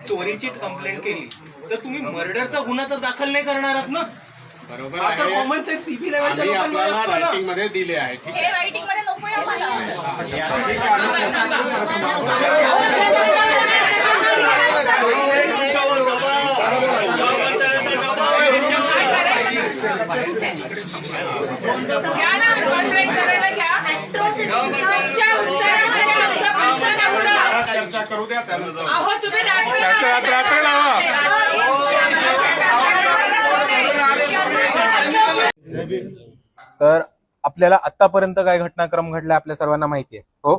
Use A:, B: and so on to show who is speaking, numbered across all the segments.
A: चोरीची कंप्लेंट केली. तर तुम्ही मर्डरचा गुन्हा तर दाखल नाही करणार आहात ना?
B: बरोबर
A: आता
B: आहे.
A: कॉमन सेन्स सीबी लेवलच्या
B: आम्ही
A: लोकांना
B: आपल्याला
A: असतो ना.
B: रायटिंगमध्ये दिले आहे ठीक
C: हे रायटिंगमध्ये नकोय आम्हाला. घ्या ना कॉन्ट्रॅक्ट करायला घ्या आमच्या उत्तरामध्ये आमचा प्रश्न नव्हता
B: आहे चर्चा करू द्या त्यानंतर
C: अहो तुम्ही रात्री
B: रात्र- रात्र लावा.
D: तर आपल्याला आतापर्यंत काय घटनाक्रम घडला आपल्या सर्वांना माहिती आहे हो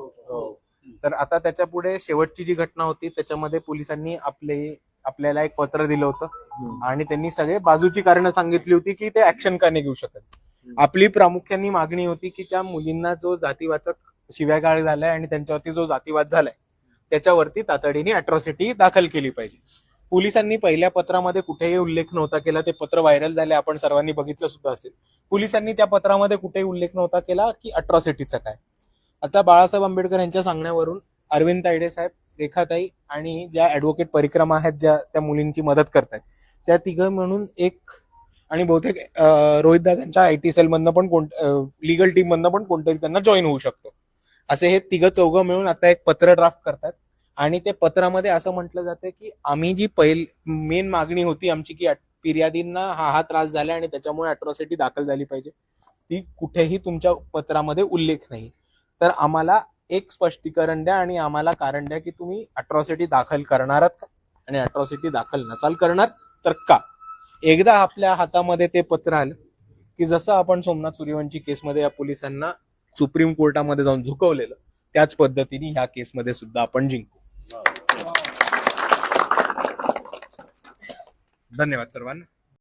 D: तर आता त्याच्या पुढे शेवटची जी घटना होती त्याच्यामध्ये पोलिसांनी आपले आपल्याला एक पत्र दिलं होतं आणि त्यांनी सगळे बाजूची कारणं सांगितली होती की ते ऍक्शन का नाही घेऊ शकत आपली प्रामुख्याने मागणी होती की त्या मुलींना जो जातीवाचक शिव्यागाळ झालाय आणि त्यांच्यावरती जो जातीवाद झालाय त्याच्यावरती तातडीने अॅट्रॉसिटी दाखल केली पाहिजे. पोलिसांनी पहिल्या पत्रामध्ये कुठेही उल्लेख नव्हता केला. ते पत्र व्हायरल झाले आपण सर्वांनी बघितलं सुद्धा असेल. पोलिसांनी त्या पत्रामध्ये कुठेही उल्लेख नव्हता केला की अट्रॉसिटीचा काय. आता बाळासाहेब आंबेडकर यांच्या सांगण्यावरून अरविंद तायडे साहेब रेखाताई आणि ज्या ऍडव्होकेट परिक्रमा आहेत ज्या त्या मुलींची मदत करतायत त्या तिघं म्हणून एक आणि बहुतेक रोहित दादांच्या आय टी सेलमधनं पण कोण लिगल टीममधनं पण कोणतरी त्यांना जॉईन होऊ शकतो. असे हे तिघं चौघं मिळून आता एक पत्र ड्राफ्ट करतात. आणि ते पत्रामध्ये असं म्हटलं जातं की आम्ही जी पहिल मेन मागणी होती आमची की फिर्यादींना हा हा त्रास झाला आणि त्याच्यामुळे अट्रॉसिटी दाखल झाली पाहिजे. ती कुठेही तुमच्या पत्रामध्ये उल्लेख नाही. तर आम्हाला एक स्पष्टीकरण द्या आणि आम्हाला कारण द्या की तुम्ही अट्रॉसिटी दाखल करणार आहात का? आणि अट्रॉसिटी दाखल नसाल करणार तर का? एकदा आपल्या हातामध्ये ते पत्र आलं की जसं आपण सोमनाथ सूर्यवंशी केसमध्ये या पोलिसांना सुप्रीम कोर्टामध्ये जाऊन झुकवलेलं त्याच पद्धतीने ह्या केसमध्ये सुद्धा आपण जिंकू. धन्यवाद सर्वांना.